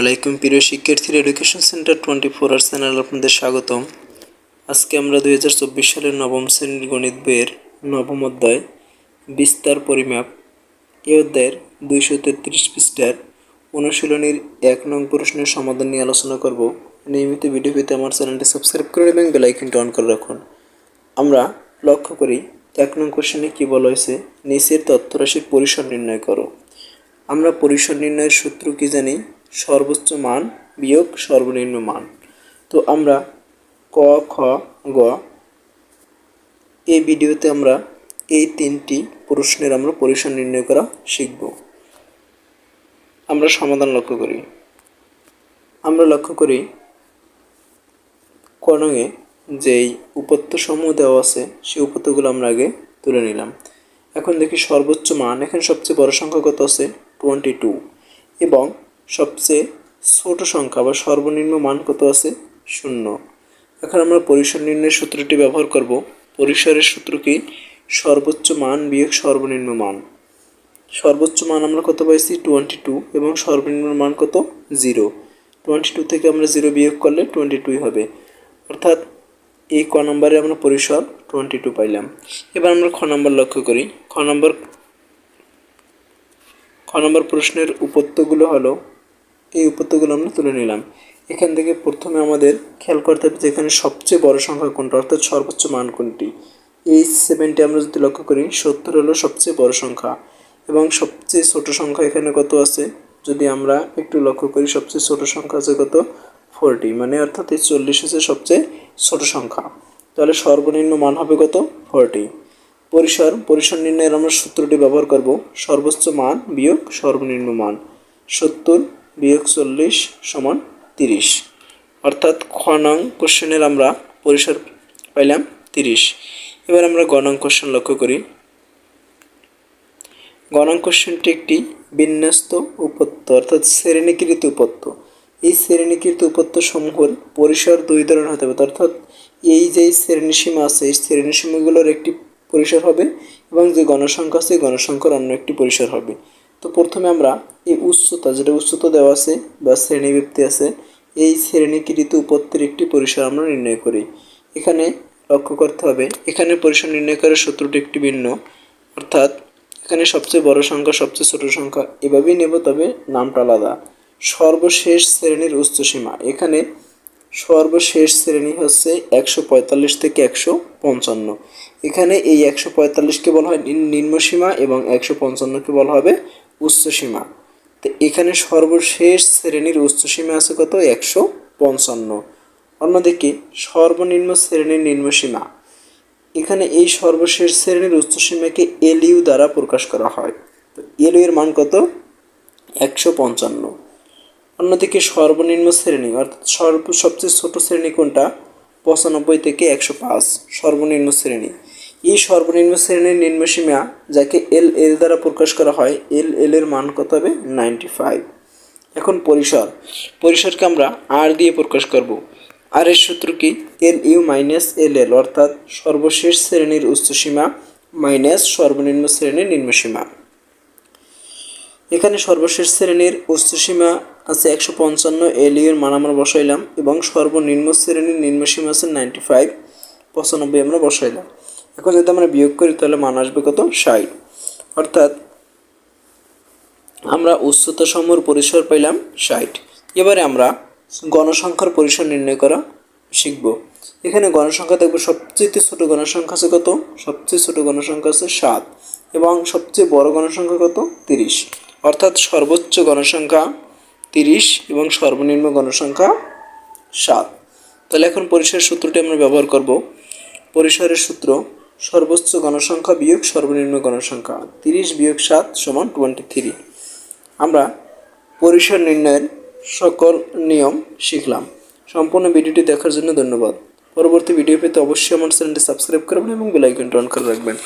আলাইকুম, প্রিয় শিক্ষার্থীর education centre twenty four hours channel আপনাদের স্বাগতম। আজকে আমরা দুই হাজার চব্বিশ সালের নবম শ্রেণির গণিত বইয়ের নবম অধ্যায়, বিস্তার পরিমাপ। এই অধ্যায়ের দুইশো তেত্রিশ পৃষ্ঠার অনুশীলনীর এক নং প্রশ্নের সমাধান নিয়ে আলোচনা করব। নিয়মিত ভিডিও পেতে আমার চ্যানেলটি সাবস্ক্রাইব করে এবং বেলাইকনটি অন করে রাখুন। আমরা লক্ষ্য করি, এক নং কোশ্চেনে কী বলা হয়েছে? নিচের তথ্যরাশির পরিসর নির্ণয় করো। আমরা পরিসর নির্ণয়ের সূত্র কী জানি? সর্বোচ্চ মান বিয়োগ সর্বনিম্ন মান। তো আমরা ক, খ, গ এই ভিডিওতে আমরা এই তিনটি প্রশ্নের আমরা পরিসর নির্ণয় করা শিখব। আমরা সমাধান লক্ষ্য করি। আমরা লক্ষ্য করি কণঙে যেই উপত্য সমূহ দেওয়া আছে, সেই উপত্যগুলো আমরা আগে তুলে নিলাম। এখন দেখি সর্বোচ্চ মান, এখানে সবচেয়ে বড় সংখ্যা কত আছে? টোয়েন্টি টু এবং সবচেয়ে ছোট সংখ্যা বা সর্বনিম্ন মান কত আছে? শূন্য। এখন আমরা পরিসর নির্ণয়ের সূত্রটি ব্যবহার করব। পরিসরের সূত্র কি সর্বোচ্চ মান বিয়োগ সর্বনিম্ন মান। সর্বোচ্চ মান আমরা কত পাইছি? টোয়েন্টি টু এবং সর্বনিম্ন মান কত? জিরো। টোয়েন্টি টু থেকে আমরা জিরো বিয়োগ করলে টোয়েন্টি টুই হবে। অর্থাৎ এই ক নম্বরে আমরা পরিসর টোয়েন্টি টু পাইলাম। এবার আমরা খ নম্বর লক্ষ্য করি। খ নম্বর খ নম্বর প্রশ্নের উপত্যগুলো হলো এই উপত্যগুলো আমরা তুলে নিলাম। এখান থেকে প্রথমে আমাদের খেয়াল করতে হবে যে এখানে সবচেয়ে বড় সংখ্যা কোনটা, অর্থাৎ সর্বোচ্চ মান কোনটি? এই সেভেনটি আমরা যদি লক্ষ্য করি, সত্তর হলো সবচেয়ে বড় সংখ্যা। এবং সবচেয়ে ছোট সংখ্যা এখানে কত আছে? যদি আমরা একটু লক্ষ্য করি, সবচেয়ে ছোট সংখ্যা আছে কত? ফোরটি মানে অর্থাৎ এই চল্লিশ হচ্ছে সবচেয়ে ছোট সংখ্যা। তাহলে সর্বনিম্ন মান হবে কত? ফোরটি পরিসর পরিসর নির্ণয়ের আমরা সূত্রটি ব্যবহার করব। সর্বোচ্চ মান বিয়োগ সর্বনিম্ন মান। সত্তর বিয়োগ চল্লিশ সমান তিরিশ। অর্থাৎ খ নং কোশ্চেনের আমরা পরিসর পাইলাম তিরিশ। এবার আমরা গ নং কোশ্চেন লক্ষ্য করি। গ নং কোশ্চেনটি একটি বিন্যস্ত উপত্য, অর্থাৎ শ্রেণীকৃত উপত্য। এই শ্রেণীকৃত উপত্য সমূহের পরিসর দুই ধরনের হতে পারে, অর্থাৎ এই যে শ্রেণীসীমা আছে, এই শ্রেণীসীমাগুলোর একটি পরিসর হবে এবং যে গণসংখ্যা আছে গণসংখ্যার অন্য একটি পরিসর হবে। তো প্রথমে আমরা এই উচ্চতা, যেটা উচ্চতা দেওয়া আছে বা শ্রেণীবৃত্তি আছে, এই শ্রেণীকৃত উপত্যের একটি পরিসর আমরা নির্ণয় করি। এখানে লক্ষ্য করতে হবে, এখানে পরিসর নির্ণয় করার সূত্রটি একটি ভিন্ন। অর্থাৎ এখানে সবচেয়ে বড় সংখ্যা, সবচেয়ে ছোট সংখ্যা, এভাবেই নেব, তবে নামটা আলাদা। সর্বশেষ শ্রেণির উচ্চসীমা, এখানে সর্বশেষ শ্রেণি হচ্ছে একশো পঁয়তাল্লিশ থেকে একশো পঞ্চান্ন। এখানে এই একশো পঁয়তাল্লিশকে বলা হয় নিম্নসীমা এবং একশো পঞ্চান্নকে বলা হবে উচ্চসীমা তো এখানে সর্বশেষ শ্রেণির উচ্চসীমা আছে কত? একশো পঞ্চান্ন। অন্যদিকে সর্বনিম্ন শ্রেণির নিম্নসীমা এখানে এই সর্বশেষ শ্রেণির উচ্চসীমাকে এলইউ দ্বারা প্রকাশ করা হয়। তো এলইউ এর মান কত? একশো পঞ্চান্ন। অন্যদিকে সর্বনিম্ন শ্রেণি, অর্থাৎ সর্ব, সবচেয়ে ছোট শ্রেণি কোনটা? পঁচানব্বই থেকে একশো পাঁচ সর্বনিম্ন শ্রেণি। এই সর্বনিম্ন শ্রেণির নিম্নসীমা যাকে এল এল দ্বারা প্রকাশ করা হয়, এল এল এর মান কত হবে? Ninety five. এখন পরিসর। পরিসরকে আমরা আর দিয়ে প্রকাশ করব। আর এর সূত্র কি? এল ইউ মাইনাস এল এল, অর্থাৎ সর্বশেষ শ্রেণির উচ্চসীমা মাইনাস সর্বনিম্ন শ্রেণির নিম্নসীমা এখানে সর্বশেষ শ্রেণির উচ্চসীমা আছে একশো পঞ্চান্ন এলিওর মান আমরা বসাইলাম এবং সর্বনিম্ন শ্রেণির নিম্নসীমা আছে নাইনটি ফাইভ, পঁচানব্বই আমরা বসাইলাম। এখন যদি আমরা বিয়োগ করি তাহলে মান আসবে কত? ষাট। অর্থাৎ আমরা উচ্চতা সমূহের পরিসর পাইলাম ষাট। এবারে আমরা গণসংখ্যার পরিসর নির্ণয় করা শিখব। এখানে গণসংখ্যা দেখব, সবচেয়ে ছোট গণসংখ্যা আছে কত? সবচেয়ে ছোট গণসংখ্যা আছে সাত এবং সবচেয়ে বড় গণসংখ্যা কত? তিরিশ। অর্থাৎ সর্বোচ্চ গণসংখ্যা তিরিশ এবং সর্বনিম্ন গণসংখ্যা সাত। তাহলে এখন পরিসরের সূত্রটি আমরা ব্যবহার করব। পরিসরের সূত্র, সর্বোচ্চ গণসংখ্যা বিয়োগ সর্বনিম্ন গণসংখ্যা, তিরিশ বিয়োগ সাত সমান টোয়েন্টি থ্রি আমরা পরিসর নির্ণয়ের সকল নিয়ম শিখলাম। সম্পূর্ণ ভিডিওটি দেখার জন্য ধন্যবাদ। পরবর্তী ভিডিও পেতে অবশ্যই আমার চ্যানেলটি সাবস্ক্রাইব করবেন এবং বেলাইকনটি অন করে রাখবেন।